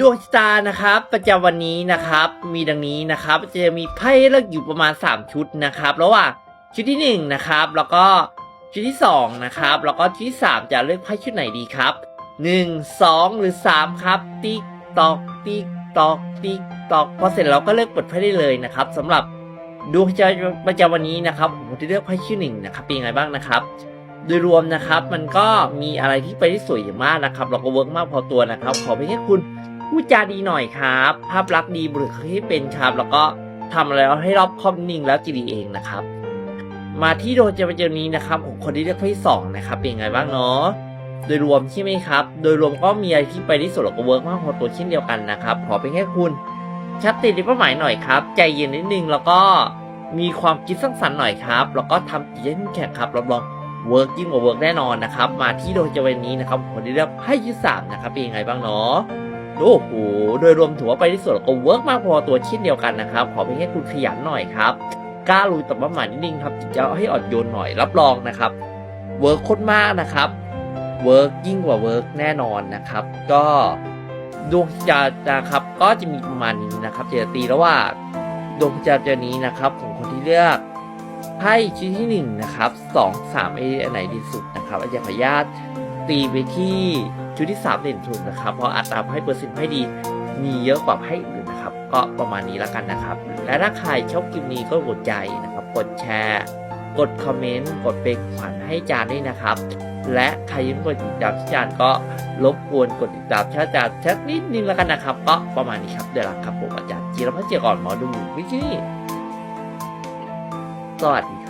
ดวงชะตานะครับ ประจำวันนี้นะครับ มีดังนี้นะครับ จะมีไพ่เลือกอยู่ประมาณ 3 ชุดนะครับระหว่างชุดที่ 1 นะครับ แล้วก็ชุดที่ 2 นะครับ แล้วก็ชุดที่ 3 จะเลือกไพ่ชุดไหนดีครับ 1 2 หรือ 3 ครับ ติ๊กตอกติ๊กตอกติ๊กตอกพอเสร็จเราก็เลือกเปิดไพ่ได้เลยนะครับสำหรับดวงชะตาประจำวันนี้นะครับผมจะเลือกไพ่ชื่อหนึ่งนะครับเป็นยังไงบ้างนะครับ โดยรวมนะครับ มันก็มีอะไรที่ไปได้สวยอย่างมากนะครับ เราก็เวิร์กมากพอตัวนะครับ ขอเพียงแค่คุณพูดจาดีหน่อยครับ ภาพลักษณ์ดีบุคลิกให้เป็นครับ แล้วก็ทำอะไรให้รอบคอบนิ่งแล้วจะดีเองนะครับ มาที่โดนจะไปเจอนี้นะครับของคนที่เลือกไพ่สองนะครับ เป็นยังไงบ้างเนาะโดยรวมใช่ไหมครับ โดยรวมก็มีอะไรที่ไปได้สวยแล้วก็เวิร์กมากพอตัวเช่นเดียวกันนะครับ ขอเพียงแค่คุณชัดเจนในเป้าหมายหน่อยครับ ใจเย็นนิดนึงแล้วก็มีความคิดสร้างสรรค์หน่อยครับ แล้วก็ทำจิตใจให้แข็งครับรับรอง เวิร์กยิ่งกว่าเวิร์กแน่นอนนะครับ มาที่โดยจะวันนี้นะครับผมได้เลือกไพ่ยี่สามนะครับเป็นยังไงบ้างเนาะโอ้โหโดยรวมถือว่าไปที่สุดก็เวิร์กมากพอตัวเช่นเดียวกันนะครับ ขอเพียงแค่คุณขยันหน่อยครับกล้าลุยต่อเป้าหมายนิดนึงครับจิตใจให้อ่อนโยนหน่อยรับรองนะครับเวิร์กโคตรมากนะครับเวิร์กยิ่งกว่าเวิร์กแน่นอนนะครับ ก็ดวงจะนทร์นะครับ ก็จะมีประมาณนี้นะครับจะตีแล้วว่าดวงจะเจอนี้นะครับของคนที่เลือก ไพ่ชิ้นที่หนึ่งนะครับสองสามไอ้อันไหนดีสุดนะครับอาจารย์ขออนุญาตตีไปที่ชุดที่สามเด่นสุดนะครับ เพราะอัตราไพ่เปอร์เซ็นต์ไพ่ดี มีเยอะกว่าไพ่อื่นนะครับ ก็ประมาณนี้แล้วกันนะครับ และถ้าใครชอบคลิปนี้ก็กดใจนะครับ กดแชร์ กดคอมเมนต์ กดเป็นขวัญให้จานด้วยนะครับ และใครยังไม่กดติดตามจานก็รบกวนกดติดตามชาจานสักนิดนึงแล้วกันนะครับ ก็ประมาณนี้ครับเดี๋ยวลังครับผมอาจารย์จีรพัฒน์เจียก่อนหมอดูวิชี่ สวัสดี